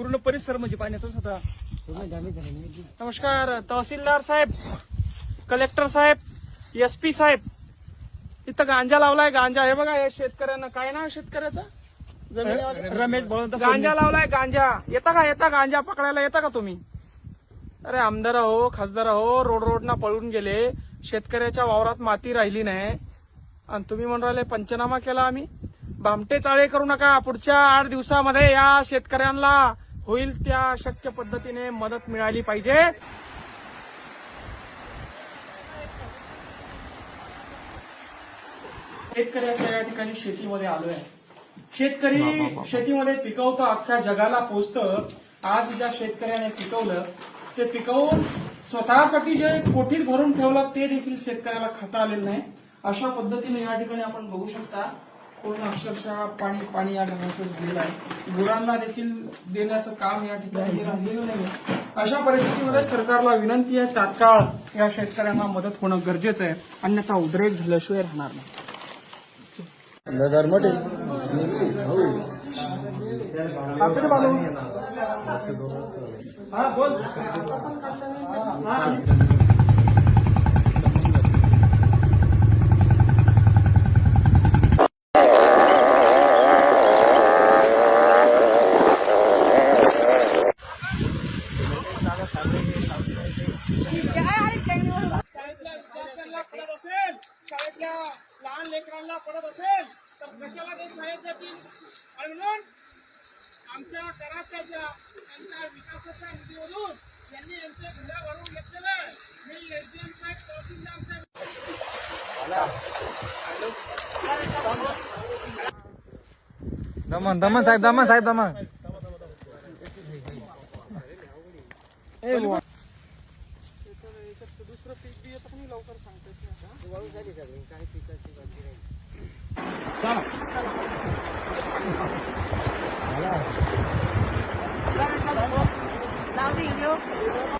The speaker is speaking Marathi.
पूर्ण परिसर म्हणजे पाण्यातच होता. नमस्कार तहसीलदार साहेब कलेक्टर साहेब एस पी साहेब. इथं गांजा लावलाय गांजा. हे बघा हे शेतकऱ्यांना काय आहे शेतकऱ्याचं? रमेश बळवंत गांजा लावलाय गांजा. येता का येता गांजा पकडायला येता का तुम्ही? अरे आमदार हो खासदार हो रोड रोडना पळून गेले. शेतकऱ्याच्या वावरात माती राहिली नाही. आणि तुम्ही म्हणून राहिले पंचनामा केला आम्ही. भामटे चाळे करू नका पुढच्या आठ दिवसामध्ये या शेतकऱ्यांना होईल त्या शक्य पद्धतीने मदत मिळाली पाहिजे. शेतकऱ्याच्या या ठिकाणी शेतीमध्ये आलोय. शेतकरी शेतीमध्ये पिकवतं अख्ख्या जगाला पोचतं. आज ज्या शेतकऱ्याने पिकवलं ते पिकवून स्वतःसाठी जे कोठीत भरून ठेवलं ते देखील शेतकऱ्याला खाता आलेलं नाही. अशा पद्धतीने या ठिकाणी आपण बघू शकता. पूर्ण अक्षरशः पाणी पाणी या घराचं झालेलं आहे. गुरांना देखील देण्याचं काम या ठिकाणी राहिलेलं नाही अशा परिस्थितीमध्ये सरकारला विनंती आहे तात्काळ या शेतकऱ्यांना मदत होणं गरजेचं आहे. अन्यथा उद्रेक झाल्याशिवाय राहणार नाही. बालू हा बोल हा शाळेतल्या विद्यार्थ्यांना पडत असेल शाळेतल्या लहान लेकरांना पडत असेल तर कशाला ते शाळेत जातील? आणि म्हणून आमच्या कराच्याच्या त्यांच्या विकासाच्या निधीवरून यांनी यांचे घरं भरून घेतलेलं आहे. मी साहेब तहसीलदार दमन दमन साहेब दमन साहेब दमन. बी येतं पण लवकर सांगता येत नाही लाव दे व्हिडिओ